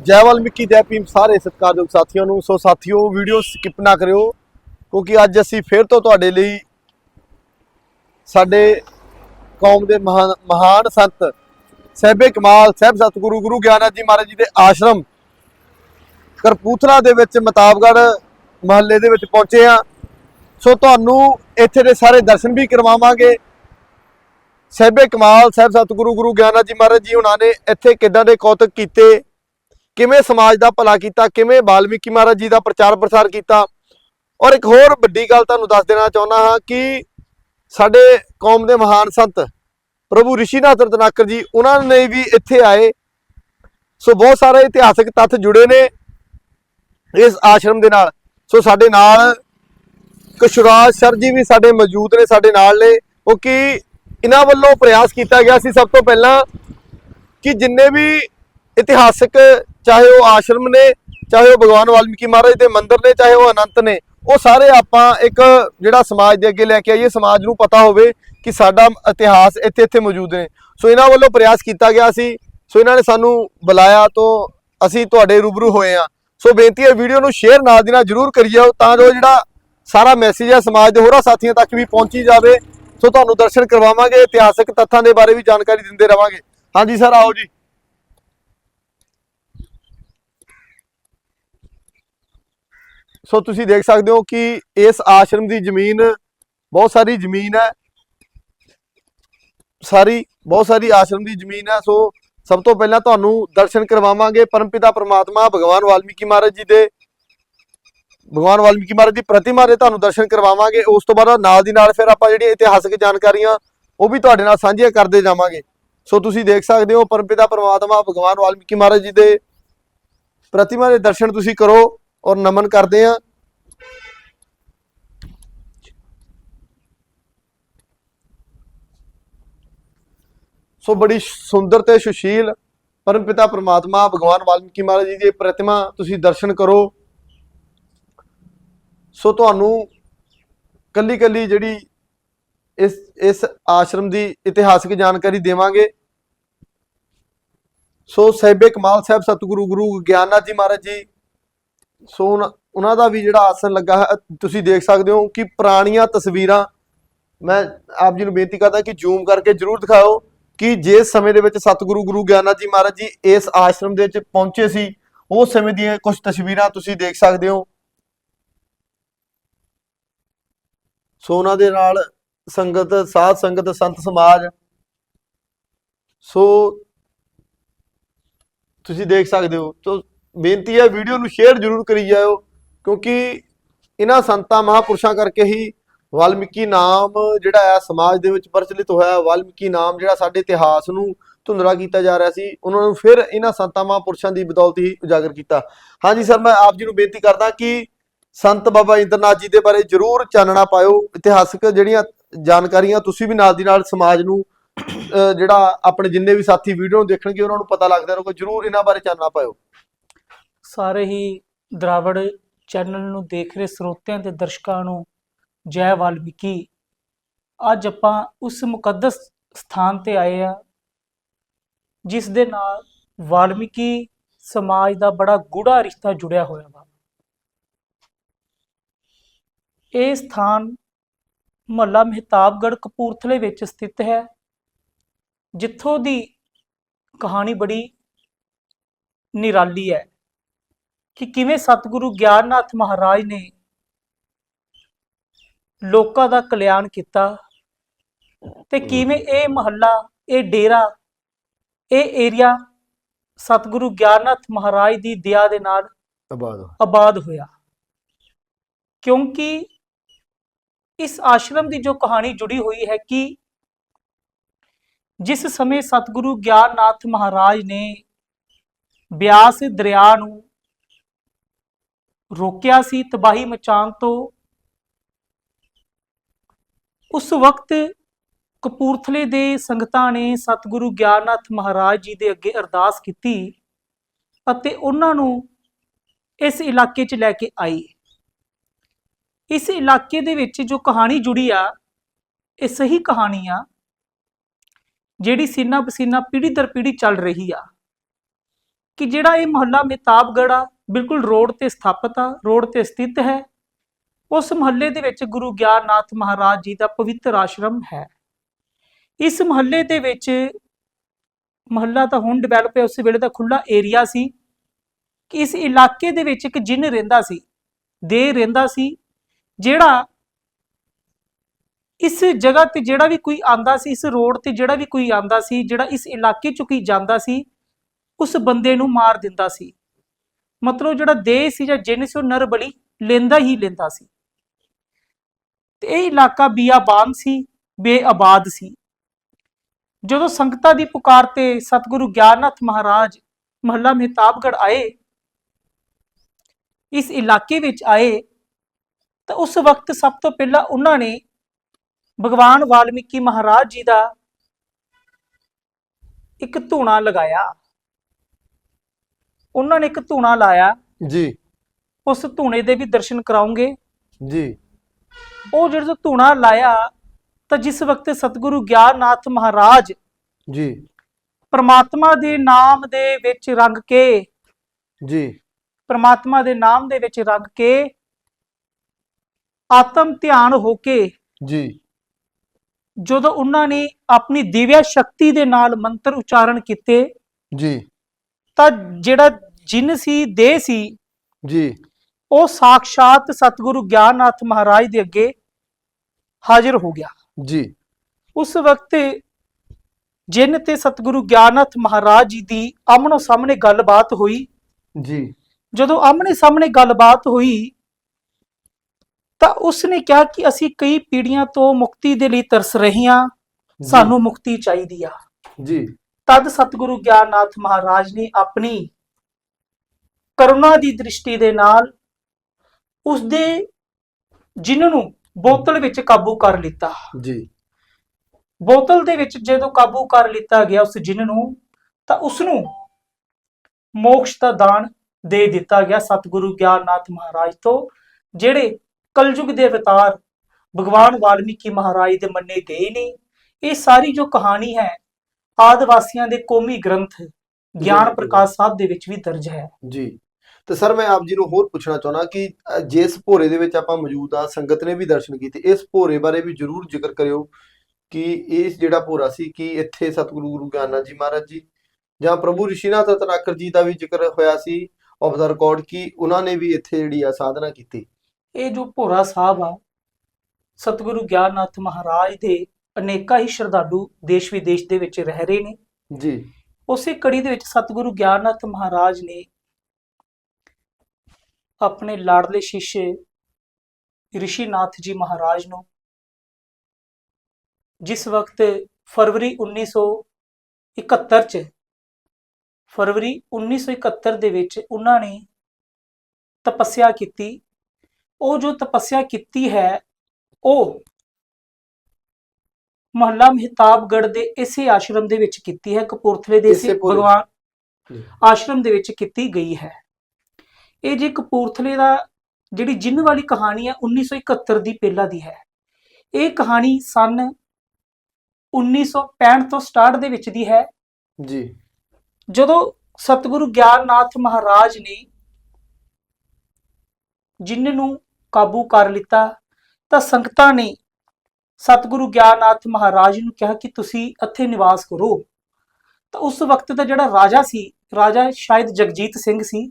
ਜੈ ਵਾਲਮੀਕੀ ਜੈ ਭੀਮ ਸਾਰੇ ਸਤਿਕਾਰਯੋਗ ਸਾਥੀਆਂ ਨੂੰ। ਸੋ ਸਾਥੀਓ ਵੀਡੀਓ ਸਕਿਪ ਨਾ ਕਰਿਓ, ਕਿਉਂਕਿ ਅੱਜ ਅਸੀਂ ਫੇਰ ਤੋਂ ਤੁਹਾਡੇ ਲਈ ਸਾਡੇ ਕੌਮ ਦੇ ਮਹਾਨ ਮਹਾਨ ਸੰਤ ਸਹਿਬੇ ਕਮਾਲ, ਸਾਹਿਬ ਸਤਿਗੁਰੂ, ਗੁਰੂ ਗਿਆਨਤ ਜੀ ਮਹਾਰਾਜ ਜੀ ਦੇ ਆਸ਼ਰਮ ਕਰਪੂਥਲਾ ਦੇ ਵਿੱਚ ਮਤਾਬਗੜ ਮਹੱਲੇ ਦੇ ਵਿੱਚ ਪਹੁੰਚੇ ਆ ਸੋ ਤੁਹਾਨੂੰ ਇੱਥੇ ਦੇ ਸਾਰੇ ਦਰਸ਼ਨ ਵੀ ਕਰਵਾਵਾਂਗੇ। ਸਹਿਬੇ ਕਮਾਲ, ਸਾਹਿਬ ਸਤਿਗੁਰੂ, ਗੁਰੂ ਗਿਆਨਤ ਜੀ ਮਹਾਰਾਜ ਜੀ ਉਹਨਾਂ ਨੇ ਇੱਥੇ ਕਿੱਦਾਂ ਦੇ ਕੌਤਕ ਕੀਤੇ ਕਿਵੇਂ ਸਮਾਜ ਦਾ ਭਲਾ ਕੀਤਾ, ਕਿਵੇਂ ਵਾਲਮੀਕੀ ਮਹਾਰਾਜ ਜੀ ਦਾ ਪ੍ਰਚਾਰ ਪ੍ਰਸਾਰ ਕੀਤਾ। ਔਰ ਇੱਕ ਹੋਰ ਵੱਡੀ ਗੱਲ ਤੁਹਾਨੂੰ ਦੱਸ ਦੇਣਾ ਚਾਹੁੰਦਾ ਹਾਂ ਕਿ ਸਾਡੇ ਕੌਮ ਦੇ ਮਹਾਨ ਸੰਤ ਪ੍ਰਭੂ ਰਿਸ਼ੀਨਾਥ ਰਤਨਾਕਰ ਜੀ, ਉਹਨਾਂ ਨੇ ਵੀ ਇੱਥੇ ਆਏ। ਸੋ ਬਹੁਤ ਸਾਰੇ ਇਤਿਹਾਸਕ ਤੱਥ ਜੁੜੇ ਨੇ ਇਸ ਆਸ਼ਰਮ ਦੇ ਨਾਲ। ਸੋ ਸਾਡੇ ਨਾਲ ਕਸ਼ੁਰਾਜ ਸਰ ਜੀ ਵੀ ਸਾਡੇ ਮੌਜੂਦ ਨੇ, ਸਾਡੇ ਨਾਲ ਨੇ। ਕਿਉਂਕਿ ਇਹਨਾਂ ਵੱਲੋਂ ਪ੍ਰਯਾਸ ਕੀਤਾ ਗਿਆ ਸੀ ਸਭ ਤੋਂ ਪਹਿਲਾਂ ਕਿ ਜਿੰਨੇ ਵੀ ਇਤਿਹਾਸਕ, ਚਾਹੇ ਉਹ ਆਸ਼ਰਮ ਨੇ, ਚਾਹੇ ਉਹ ਭਗਵਾਨ ਵਾਲਮੀਕੀ ਮਹਾਰਾਜ ਦੇ ਮੰਦਿਰ ਨੇ, ਚਾਹੇ ਉਹ ਅਨੰਤ ਨੇ, ਉਹ ਸਾਰੇ ਆਪਾਂ ਇੱਕ ਜਿਹੜਾ ਸਮਾਜ ਦੇ ਅੱਗੇ ਲੈ ਕੇ ਆਈਏ, ਸਮਾਜ ਨੂੰ ਪਤਾ ਹੋਵੇ ਕਿ ਸਾਡਾ ਇਤਿਹਾਸ ਇੱਥੇ ਇੱਥੇ ਮੌਜੂਦ ਨੇ। ਸੋ ਇਹਨਾਂ ਵੱਲੋਂ ਪ੍ਰਯਾਸ ਕੀਤਾ ਗਿਆ ਸੀ। ਸੋ ਇਹਨਾਂ ਨੇ ਸਾਨੂੰ ਬੁਲਾਇਆ ਤੋਂ ਅਸੀਂ ਤੁਹਾਡੇ ਰੂਬਰੂ ਹੋਏ ਆ ਸੋ ਬੇਨਤੀ ਹੈ ਵੀਡੀਓ ਨੂੰ ਸ਼ੇਅਰ ਨਾਲ ਦੀ ਨਾਲ ਜਰੂਰ ਕਰੀਓ ਤਾਂ ਜੋ ਜਿਹੜਾ ਸਾਰਾ ਮੈਸੇਜ ਹੈ ਸਮਾਜ ਦੇ ਹੋਰਾਂ ਸਾਥੀਆਂ ਤੱਕ ਵੀ ਪਹੁੰਚੀ ਜਾਵੇ। ਸੋ ਤੁਹਾਨੂੰ ਦਰਸ਼ਨ ਕਰਵਾਵਾਂਗੇ, ਇਤਿਹਾਸਕ ਤੱਥਾਂ ਦੇ ਬਾਰੇ ਵੀ ਜਾਣਕਾਰੀ ਦਿੰਦੇ ਰਵਾਂਗੇ। ਹਾਂਜੀ ਸਰ ਆਓ ਜੀ। ਸੋ ਤੁਸੀਂ ਦੇਖ ਸਕਦੇ ਹੋ ਕਿ ਇਸ ਆਸ਼ਰਮ ਦੀ ਜ਼ਮੀਨ ਬਹੁਤ ਸਾਰੀ ਜ਼ਮੀਨ ਹੈ। ਸਾਰੀ, ਬਹੁਤ ਸਾਰੀ ਆਸ਼ਰਮ ਦੀ ਜ਼ਮੀਨ ਹੈ। ਸੋ ਸਭ ਤੋਂ ਪਹਿਲਾਂ ਤੁਹਾਨੂੰ ਦਰਸ਼ਨ ਕਰਵਾਵਾਂਗੇ ਪਰਮਪਿਤਾ ਪ੍ਰਮਾਤਮਾ ਭਗਵਾਨ ਵਾਲਮੀਕੀ ਮਹਾਰਾਜ ਜੀ ਦੇ। ਭਗਵਾਨ ਵਾਲਮੀਕੀ ਮਹਾਰਾਜ ਦੀ ਪ੍ਰਤਿਮਾ ਦੇ ਤੁਹਾਨੂੰ ਦਰਸ਼ਨ ਕਰਵਾਵਾਂਗੇ। ਉਸ ਤੋਂ ਬਾਅਦ ਨਾਲ ਦੀ ਨਾਲ ਫਿਰ ਆਪਾਂ ਜਿਹੜੀ ਇਤਿਹਾਸਕ ਜਾਣਕਾਰੀਆਂ, ਉਹ ਵੀ ਤੁਹਾਡੇ ਨਾਲ ਸਾਂਝੀਆਂ ਕਰਦੇ ਜਾਵਾਂਗੇ। ਸੋ ਤੁਸੀਂ ਦੇਖ ਸਕਦੇ ਹੋ ਪਰਮਪਿਤਾ ਪ੍ਰਮਾਤਮਾ ਭਗਵਾਨ ਵਾਲਮੀਕੀ ਮਹਾਰਾਜ ਜੀ ਦੇ ਪ੍ਰਤਿਮਾ ਦੇ ਦਰਸ਼ਨ ਤੁਸੀਂ ਕਰੋ। ਔਰ ਨਮਨ ਕਰਦੇ ਆ ਸੋ ਬੜੀ ਸੁੰਦਰ ਤੇ ਸੁਸ਼ੀਲ ਪਰਮਪਿਤਾ ਪ੍ਰਮਾਤਮਾ ਭਗਵਾਨ ਵਾਲਮੀਕੀ ਮਹਾਰਾਜ ਜੀ ਦੀ ਪ੍ਰਤਿਮਾ ਤੁਸੀਂ ਦਰਸ਼ਨ ਕਰੋ। ਸੋ ਤੁਹਾਨੂੰ ਕੱਲੀ ਕੱਲੀ ਜਿਹੜੀ ਇਸ ਇਸ ਆਸ਼ਰਮ ਦੀ ਇਤਿਹਾਸਕ ਜਾਣਕਾਰੀ ਦੇਵਾਂਗੇ। ਸੋ ਸਹਿਬੇ ਕਮਾਲ ਸਾਹਿਬ, ਸਤਿਗੁਰੂ ਗੁਰੂ ਗਿਆਨਨਾਥ ਜੀ ਮਹਾਰਾਜ ਜੀ ਸੋ ਉਹਨਾਂ- ਦਾ ਵੀ ਜਿਹੜਾ ਆਸਣ ਲੱਗਾ ਹੈ, ਤੁਸੀਂ ਦੇਖ ਸਕਦੇ ਹੋ ਕਿ ਪੁਰਾਣੀਆਂ ਤਸਵੀਰਾਂ, ਮੈਂ ਆਪ ਜੀ ਨੂੰ ਬੇਨਤੀ ਕਰਦਾ ਕਿ ਜ਼ੂਮ ਕਰਕੇ ਜਰੂਰ ਦਿਖਾਓ ਕਿ ਜਿਸ ਸਮੇਂ ਦੇ ਵਿੱਚ ਸਤਿਗੁਰੂ ਗੁਰੂ ਗਿਆਨਾਥ ਜੀ ਮਹਾਰਾਜ ਜੀ ਇਸ ਆਸ਼ਰਮ ਦੇ ਵਿੱਚ ਪਹੁੰਚੇ ਸੀ ਉਸ ਸਮੇਂ ਦੀਆਂ ਕੁਝ ਤਸਵੀਰਾਂ ਤੁਸੀਂ ਦੇਖ ਸਕਦੇ ਹੋ। ਸੋ ਉਹਨਾਂ ਦੇ ਨਾਲ ਸੰਗਤ, ਸਾਧ ਸੰਗਤ, ਸੰਤ ਸਮਾਜ, ਸੋ ਤੁਸੀਂ ਦੇਖ ਸਕਦੇ ਹੋ, ਤੋ ਬੇਨਤੀ ਹੈ ਵੀਡੀਓ ਨੂੰ ਸ਼ੇਅਰ ਜ਼ਰੂਰ ਕਰੀ ਜਾਇਓ, ਕਿਉਂਕਿ ਇਹਨਾਂ ਸੰਤਾਂ ਮਹਾਪੁਰਸ਼ਾਂ ਕਰਕੇ ਹੀ ਵਾਲਮੀਕੀ ਨਾਮ ਜਿਹੜਾ ਹੈ ਸਮਾਜ ਦੇ ਵਿੱਚ ਪ੍ਰਚਲਿਤ ਹੋਇਆ, ਵਾਲਮੀਕੀ ਨਾਮ ਜਿਹੜਾ ਸਾਡੇ ਇਤਿਹਾਸ ਨੂੰ ਧੁੰਦਲਾ ਕੀਤਾ ਜਾ ਰਿਹਾ ਸੀ, ਉਹਨਾਂ ਨੂੰ ਫਿਰ ਇਹਨਾਂ ਸੰਤਾਂ ਮਹਾਪੁਰਸ਼ਾਂ ਦੀ ਬਦੌਲਤ ਹੀ ਉਜਾਗਰ ਕੀਤਾ। ਹਾਂਜੀ ਸਰ, ਮੈਂ ਆਪ ਜੀ ਨੂੰ ਬੇਨਤੀ ਕਰਦਾ ਕਿ ਸੰਤ ਬਾਬਾ ਇੰਦਰਨਾਥ ਜੀ ਦੇ ਬਾਰੇ ਜਰੂਰ ਚਾਨਣਾ ਪਾਇਓ। ਇਤਿਹਾਸਕ ਜਿਹੜੀਆਂ ਜਾਣਕਾਰੀਆਂ ਤੁਸੀਂ ਵੀ ਨਾਲ ਦੀ ਨਾਲ ਸਮਾਜ ਨੂੰ, ਅਹ ਜਿਹੜਾ ਆਪਣੇ ਜਿੰਨੇ ਵੀ ਸਾਥੀ ਵੀਡੀਓ ਨੂੰ ਦੇਖਣਗੇ, ਉਹਨਾਂ ਨੂੰ ਪਤਾ ਲੱਗਦਾ ਰਹੂਗਾ, ਜਰੂਰ ਇਹਨਾਂ ਬਾਰੇ ਚਾਨਣਾ ਪਾਇਓ। ਸਾਰੇ ਹੀ ਦਰਾਵੜ ਚੈਨਲ ਨੂੰ ਦੇਖ ਰਹੇ ਸਰੋਤਿਆਂ ਤੇ ਦਰਸ਼ਕਾਂ ਨੂੰ, ਜੈ ਵਾਲਮੀਕੀ। ਅੱਜ ਆਪਾਂ ਉਸ ਮੁਕੱਦਸ ਸਥਾਨ ਤੇ ਆਏ ਆ ਜਿਸ ਦੇ ਨਾਲ ਵਾਲਮੀਕੀ ਸਮਾਜ ਦਾ ਬੜਾ ਗੂੜਾ ਰਿਸ਼ਤਾ ਜੁੜਿਆ ਹੋਇਆ ਵਾ। ਇਹ ਸਥਾਨ ਮਹੱਲਾ ਮਹਿਤਾਬਗੜ੍ਹ ਕਪੂਰਥਲੇ ਵਿੱਚ ਸਥਿਤ ਹੈ, ਜਿੱਥੋਂ ਦੀ ਕਹਾਣੀ ਬੜੀ ਨਿਰਾਲੀ ਹੈ। ਕਿ ਕਿਵੇਂ ਸਤਿਗੁਰੂ ਗਿਆਨਨਾਥ ਮਹਾਰਾਜ ਨੇ ਲੋਕਾਂ ਦਾ ਕਲਿਆਣ ਕੀਤਾ ਤੇ ਕਿਵੇਂ ਇਹ ਮਹੱਲਾ ਇਹ ਡੇਰਾ ਇਹ ਏਰੀਆ ਸਤਿਗੁਰੂ ਗਿਆਨਨਾਥ ਮਹਾਰਾਜ ਦੀ ਦਇਆ ਦੇ ਨਾਲ ਆਬਾਦ ਆਬਾਦ ਹੋਇਆ। ਕਿਉਂਕਿ ਇਸ ਆਸ਼ਰਮ ਦੀ ਜੋ ਕਹਾਣੀ ਜੁੜੀ ਹੋਈ ਹੈ ਕਿ ਜਿਸ ਸਮੇਂ ਸਤਿਗੁਰੂ ਗਿਆਨਨਾਥ ਮਹਾਰਾਜ ਨੇ ਬਿਆਸ ਦਰਿਆ ਨੂੰ ਰੋਕਿਆ ਸੀ, ਤਬਾਹੀ ਮਚਾਉਣ ਤੋਂ। ਉਸ ਵਕਤ ਕਪੂਰਥਲੇ ਦੇ ਸੰਗਤਾਂ ਨੇ ਸਤਿਗੁਰੂ ਗਿਆਨਨਾਥ ਮਹਾਰਾਜ ਜੀ ਦੇ ਅੱਗੇ ਅਰਦਾਸ ਕੀਤੀ ਅਤੇ ਉਹਨਾਂ ਨੂੰ ਇਸ ਇਲਾਕੇ 'ਚ ਲੈ ਕੇ ਆਈ। ਇਸ ਇਲਾਕੇ ਦੇ ਵਿੱਚ ਜੋ ਕਹਾਣੀ ਜੁੜੀ ਆ, ਇਹ ਸਹੀ ਕਹਾਣੀ ਆ, ਜਿਹੜੀ ਸੀਨਾ ਪਸੀਨਾ ਪੀੜੀ ਦਰ ਪੀੜੀ ਚੱਲ ਰਹੀ ਆ, ਕਿ ਜਿਹੜਾ ਇਹ ਮੁਹੱਲਾ ਮਹਿਤਾਬਗੜ੍ਹ ਆ ਬਿਲਕੁਲ ਰੋਡ ਤੇ ਸਥਾਪਿਤ ਆ, ਰੋਡ ਤੇ ਸਥਿਤ ਹੈ। ਉਸ ਮੁਹੱਲੇ ਦੇ ਵਿੱਚ ਗੁਰੂ ਗਿਆਨਨਾਥ ਮਹਾਰਾਜ ਜੀ ਦਾ ਪਵਿੱਤਰ ਆਸ਼ਰਮ ਹੈ। ਇਸ ਮੁਹੱਲੇ ਦੇ ਵਿੱਚ ਮੁਹੱਲਾ ਤਾਂ ਹੁਣ ਡਿਵੈਲਪ ਹੈ ਉਸ ਵੇਲੇ ਦਾ ਖੁੱਲਾ ਏਰੀਆ ਸੀ। ਕਿ ਇਸ ਇਲਾਕੇ ਦੇ ਵਿੱਚ ਇੱਕ ਜਿੰਨ ਰਹਿੰਦਾ ਸੀ ਦੇ ਰਹਿੰਦਾ ਸੀ, ਜਿਹੜਾ ਇਸ ਜਗ੍ਹਾ ਤੇ ਜਿਹੜਾ ਵੀ ਕੋਈ ਆਂਦਾ ਸੀ, ਇਸ ਰੋਡ ਤੇ ਜਿਹੜਾ ਵੀ ਕੋਈ ਆਂਦਾ ਸੀ, ਜਿਹੜਾ ਇਸ ਇਲਾਕੇ ਚੋਂ ਕੋਈ ਜਾਂਦਾ ਸੀ, ਉਸ ਬੰਦੇ ਨੂੰ ਮਾਰ ਦਿੰਦਾ ਸੀ। ਮਤਲਬ ਜਿਹੜਾ ਦੇਹ ਸੀ ਜਾਂ ਜਿੰਨ ਸੀ ਉਹ ਨਰਬਲੀ ਲੈਂਦਾ ਹੀ ਲੈਂਦਾ ਸੀ। ਤੇ ਇਹ ਇਲਾਕਾ ਬੀਆਬਾਨ ਸੀ, ਬੇਆਬਾਦ ਸੀ। ਜਦੋਂ ਸੰਗਤਾਂ ਦੀ ਪੁਕਾਰ ਤੇ ਸਤਿਗੁਰੂ ਗਿਆਨਨਾਥ ਮਹਾਰਾਜ ਮਹੱਲਾ ਮਹਿਤਾਬਗੜ ਆਏ, ਇਸ ਇਲਾਕੇ ਵਿੱਚ ਆਏ, ਤਾਂ ਉਸ ਵਕਤ ਸਭ ਤੋਂ ਪਹਿਲਾਂ ਉਹਨਾਂ ਨੇ ਭਗਵਾਨ ਵਾਲਮੀਕੀ ਮਹਾਰਾਜ ਜੀ ਦਾ ਇੱਕ ਧੂਣਾ ਲਗਾਇਆ। ਉਹਨਾਂ ਨੇ ਇੱਕ ਧੂਣਾ ਲਾਇਆ। ਜੀ। ਉਸ ਧੂਣੇ ਦੇ ਵੀ ਦਰਸ਼ਨ ਕਰਾਉਂਗੇ। ਜੀ। ਉਹ ਜਿਹੜਾ ਧੂਣਾ ਲਾਇਆ ਤਾਂ ਜਿਸ ਵਕਤ ਸਤਿਗੁਰੂ ਗਿਆਨਨਾਥ ਮਹਾਰਾਜ ਜੀ। ਪ੍ਰਮਾਤਮਾ ਦੇ ਨਾਮ ਦੇ ਵਿੱਚ ਰੰਗ ਕੇ ਜੀ। ਪ੍ਰਮਾਤਮਾ ਦੇ ਨਾਮ ਦੇ ਵਿੱਚ ਰੰਗ ਕੇ ਆਤਮ ਧਿਆਨ ਹੋ ਕੇ ਜੀ। ਜਦੋਂ ਉਹਨਾਂ ਨੇ ਆਪਣੀ ਦਿਵਿਆ ਸ਼ਕਤੀ ਦੇ ਨਾਲ ਮੰਤਰ ਉਚਾਰਨ ਕੀਤੇ ਜੀ। ਤਾਂ ਜਿਹੜਾ ਜਿੰਨ ਸੀ ਦੇਹ ਸੀ ਜੀ। ਉਹ ਸਾਖਸ਼ਾਤ ਸਤਿਗੁਰੂ ਗਿਆਨਨਾਥ ਮਹਾਰਾਜ ਦੇ ਅੱਗੇ ਹਾਜ਼ਰ ਹੋ ਗਿਆ। ਜੀ। ਉਸ ਵਕਤ ਜਿੰਨ ਤੇ ਸਤਿਗੁਰੂ ਗਿਆਨਨਾਥ ਮਹਾਰਾਜ ਜੀ ਦੀ ਆਮਣੋ ਸਾਹਮਣੇ ਗੱਲਬਾਤ ਹੋਈ। ਜੀ। ਜਦੋਂ ਆਮਣੇ ਸਾਹਮਣੇ ਗੱਲਬਾਤ ਹੋਈ ਤਾਂ ਉਸਨੇ ਕਿਹਾ ਕਿ ਅਸੀਂ ਕਈ ਪੀੜ੍ਹੀਆਂ ਤੋਂ ਮੁਕਤੀ ਦੇ ਲਈ ਤਰਸ ਰਹੇ ਹਾਂ ਸਾਨੂੰ ਮੁਕਤੀ ਚਾਹੀਦੀ ਆ। ਜੀ। ਤਦ ਸਤਿਗੁਰੂ ਗਿਆਨਨਾਥ ਮਹਾਰਾਜ ਨੇ ਆਪਣੀ ਕਰੁਣਾ ਦੀ ਦ੍ਰਿਸ਼ਟੀ ਦੇ ਨਾਲ ਉਸ ਦੇ ਜਿੰਨ ਨੂੰ ਬੋਤਲ ਵਿੱਚ ਕਾਬੂ ਕਰ ਲਿੱਤਾ। ਜੀ। ਬੋਤਲ ਦੇ ਵਿੱਚ ਜਦੋਂ ਕਾਬੂ ਕਰ ਲਿੱਤਾ ਗਿਆ ਉਸ ਜਿੰਨ ਨੂੰ ਤਾਂ ਉਸ ਨੂੰ ਮੋਕਸ਼ ਦਾ ਦਾਨ ਦੇ ਦਿੱਤਾ ਗਿਆ ਸਤਿਗੁਰੂ ਗਿਆਨਨਾਥ ਮਹਾਰਾਜ ਤੋਂ ਜਿਹੜੇ ਕਲਯੁਗ ਦੇ ਅਵਤਾਰ ਭਗਵਾਨ ਵਾਲਮੀਕੀ ਮਹਾਰਾਜ ਦੇ ਮੰਨੇ ਗਏ ਨੇ। ਇਹ ਸਾਰੀ ਜੋ ਕਹਾਣੀ ਹੈ ਆਦਿਵਾਸੀਆਂ ਦੇ ਕੌਮੀ ਗ੍ਰੰਥ ਗਿਆਨ। ਪ੍ਰਕਾਸ਼ ਸਾਹਿਬ ਦੇ ਵਿੱਚ ਵੀ ਦਰਜ ਹੈ। ਜੀ। ਤੇ ਸਰ ਮੈਂ ਆਪ ਜੀ ਨੂੰ ਹੋਰ ਪੁੱਛਣਾ ਚਾਹੁੰਦਾ ਕਿ ਜਿਸ ਭੋਰੇ ਦੇ ਵਿੱਚ ਆਪਾਂ ਮੌਜੂਦ ਆ ਸੰਗਤ ਨੇ ਵੀ ਦਰਸ਼ਨ ਕੀਤੇ ਇਸ ਭੋਰੇ ਬਾਰੇ ਵੀ ਜਰੂਰ ਜ਼ਿਕਰ ਕਰਿਓ ਕਿ ਇਸ ਜਿਹੜਾ ਭੋਰਾ ਸੀ ਕਿ ਇੱਥੇ ਸਤਿਗੁਰੂ ਗੁਰੂ ਗਿਆਨਨਾਥ ਜੀ ਮਹਾਰਾਜ ਜੀ ਜਾਂ ਪ੍ਰਭੂ ਰਿਸ਼ੀਨਾਥ ਤਨਾਕਰ ਜੀ ਦਾ ਵੀ ਜ਼ਿਕਰ ਹੋਇਆ ਸੀ ਆਫ ਦਾ ਰਿਕਾਰਡ ਕਿ ਉਹਨਾਂ ਨੇ ਵੀ ਇੱਥੇ ਜਿਹੜੀ ਆ ਸਾਧਨਾ ਕੀਤੀ? ਇਹ ਜੋ ਭੋਰਾ ਸਾਹਿਬ ਆ ਸਤਿਗੁਰੂ ਗਿਆਨਨਾਥ ਮਹਾਰਾਜ ਦੇ ਅਨੇਕਾਂ ਹੀ ਸ਼ਰਧਾਲੂ ਦੇਸ਼ ਵਿਦੇਸ਼ ਦੇ ਵਿੱਚ ਰਹਿ ਰਹੇ ਨੇ। ਜੀ। ਉਸੇ ਕੜੀ ਦੇ ਵਿੱਚ ਸਤਿਗੁਰੂ ਗਿਆਨਨਾਥ ਮਹਾਰਾਜ ਨੇ ਆਪਣੇ ਲਾਡਲੇ ਸ਼ਿష్ਯ ਰਿਸ਼ੀਨਾਥ ਜੀ ਮਹਾਰਾਜ ਨੂੰ ਜਿਸ ਵਕਤ ਫਰਵਰੀ 1971 ਚ ਫਰਵਰੀ 1971 ਦੇ ਵਿੱਚ ਉਹਨਾਂ ਨੇ ਤਪੱਸਿਆ ਕੀਤੀ ਉਹ ਜੋ ਤਪੱਸਿਆ ਕੀਤੀ ਹੈ ਉਹ ਮਹੱਲਾ ਮਹਿਤਾਬਗੜ ਦੇ ਇਸੇ ਆਸ਼ਰਮ ਦੇ ਵਿੱਚ ਕੀਤੀ ਹੈ ਕਪੂਰਥਲੇ ਦੇ ਇਸੇ ਭਗਵਾਨ। ਆਸ਼ਰਮ ਦੇ ਵਿੱਚ ਕੀਤੀ ਗਈ ਹੈ ਇਹ ਜੇ ਕਪੂਰਥਲੇ ਦਾ ਜਿਹੜੀ ਜਿੰਨ ਵਾਲੀ ਕਹਾਣੀ ਹੈ 1971 ਦੀ ਪਹਿਲਾਂ ਦੀ ਹੈ। ਇਹ ਕਹਾਣੀ ਸਨ 1965 ਤੋਂ ਸਟਾਰਟ ਦੇ ਵਿੱਚ ਦੀ ਹੈ। ਜੀ। ਜਦੋਂ ਸਤਿਗੁਰੂ ਗਿਆਨਨਾਥ ਮਹਾਰਾਜ ਨੇ ਜਿੰਨ ਨੂੰ ਕਾਬੂ ਕਰ ਲਿੱਤਾ ਤਾਂ ਸੰਗਤਾਂ ਨੇ ਸਤਿਗੁਰੂ ਗਿਆਨਨਾਥ ਮਹਾਰਾਜ ਨੂੰ ਕਿਹਾ ਕਿ ਤੁਸੀਂ ਇੱਥੇ ਨਿਵਾਸ ਕਰੋ। ਤਾਂ ਉਸ ਵਕਤ ਦਾ ਜਿਹੜਾ ਰਾਜਾ ਸੀ ਰਾਜਾ ਸ਼ਾਇਦ ਜਗਜੀਤ ਸਿੰਘ ਸੀ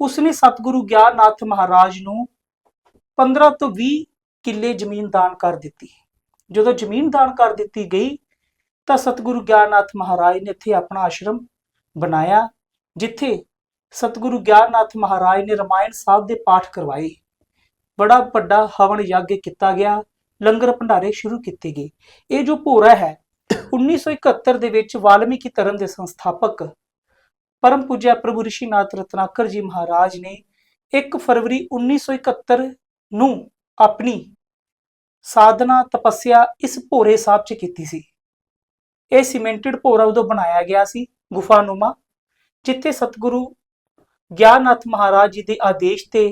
ਉਸਨੇ ਸਤਿਗੁਰੂ ਗਿਆਨਨਾਥ ਮਹਾਰਾਜ ਨੂੰ 15 ਤੋਂ 20 ਕਿੱਲੇ ਜ਼ਮੀਨ ਦਾਨ ਕਰ ਦਿੱਤੀ। ਜਦੋਂ ਜ਼ਮੀਨ ਦਾਨ ਕਰ ਦਿੱਤੀ ਗਈ, ਤਾਂ ਸਤਿਗੁਰੂ ਗਿਆਨਨਾਥ ਮਹਾਰਾਜ ਨੇ ਇੱਥੇ ਆਪਣਾ ਆਸ਼ਰਮ ਬਣਾਇਆ, ਜਿੱਥੇ ਸਤਿਗੁਰੂ ਗਿਆਨਨਾਥ ਮਹਾਰਾਜ ਨੇ ਰਮਾਇਣ ਸਾਹਿਬ ਦੇ ਪਾਠ ਕਰਵਾਏ। ਬੜਾ ਵੱਡਾ ਹਵਨ ਯੱਗ ਕੀਤਾ ਗਿਆ, ਲੰਗਰ ਭੰਡਾਰੇ ਸ਼ੁਰੂ ਕੀਤੇ ਗਏ। ਇਹ ਜੋ ਭੋਰਾ ਹੈ 1971 ਦੇ ਵਿੱਚ ਵਾਲਮੀਕੀ ਧਰਮ ਦੇ ਸੰਸਥਾਪਕ ਪਰਮ ਪੂਜਿਆ ਪ੍ਰਭੂ ਰਿਸ਼ੀਨਾਥ ਰਤਨਾਕਰ ਜੀ ਮਹਾਰਾਜ ਨੇ 1 ਫਰਵਰੀ 1971 ਨੂੰ ਆਪਣੀ ਸਾਧਨਾ ਤਪੱਸਿਆ ਇਸ ਭੋਰੇ ਸਾਹਿਬ 'ਚ ਕੀਤੀ ਸੀ। ਇਹ ਸੀਮੈਂਟਡ ਭੋਰਾ ਉਦੋਂ ਬਣਾਇਆ ਗਿਆ ਸੀ, ਗੁਫਾਨੁਮਾ, ਜਿੱਥੇ ਸਤਿਗੁਰੂ ਗਿਆਨਨਾਥ ਮਹਾਰਾਜ ਜੀ ਦੇ ਆਦੇਸ਼ ਤੇ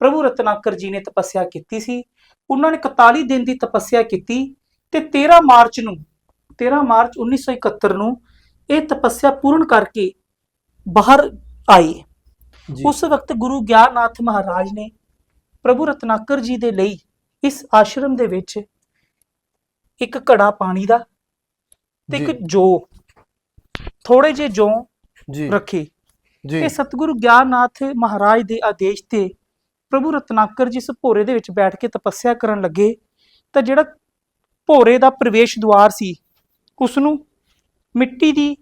ਪ੍ਰਭੂ ਰਤਨਾਕਰ ਜੀ ਨੇ ਤਪੱਸਿਆ ਕੀਤੀ ਸੀ। ਉਹਨਾਂ ਨੇ 41 ਦਿਨ ਦੀ ਤਪੱਸਿਆ ਕੀਤੀ ਤੇ 13 ਮਾਰਚ ਨੂੰ 13 ਮਾਰਚ 1971 ਨੂੰ ਇਹ ਤਪੱਸਿਆ ਪੂਰਨ ਕਰਕੇ ਬਾਹਰ ਆਏ ਉਸ ਵਕਤ ਗੁਰੂ ਗਿਆਨਨਾਥ ਮਹਾਰਾਜ ਨੇ ਪ੍ਰਭੂ ਰਤਨਾਕਰ ਜੀ ਦੇ ਲਈ ਇਸ ਆਸ਼ਰਮ ਦੇ ਵਿੱਚ ਇੱਕ ਘੜਾ ਪਾਣੀ ਦਾ ਤੇ ਇੱਕ ਜੀ। ਥੋੜੇ ਜਿਹੇ ਜੋ ਜੀ। ਰੱਖੇ। ਜੀ। ਇਹ ਸਤਿਗੁਰੂ ਗਿਆਨਨਾਥ ਮਹਾਰਾਜ ਦੇ ਆਦੇਸ਼ ਤੇ ਪ੍ਰਭੂ ਰਤਨਾਕਰ ਜੀ ਇਸ ਭੋਰੇ ਦੇ ਵਿੱਚ ਬੈਠ ਕੇ ਤਪੱਸਿਆ ਕਰਨ ਲੱਗੇ ਤਾਂ ਜਿਹੜਾ ਭੋਰੇ ਦਾ ਪ੍ਰਵੇਸ਼ ਦੁਆਰ ਸੀ ਉਸ ਨੂੰ ਮਿੱਟੀ ਦੀ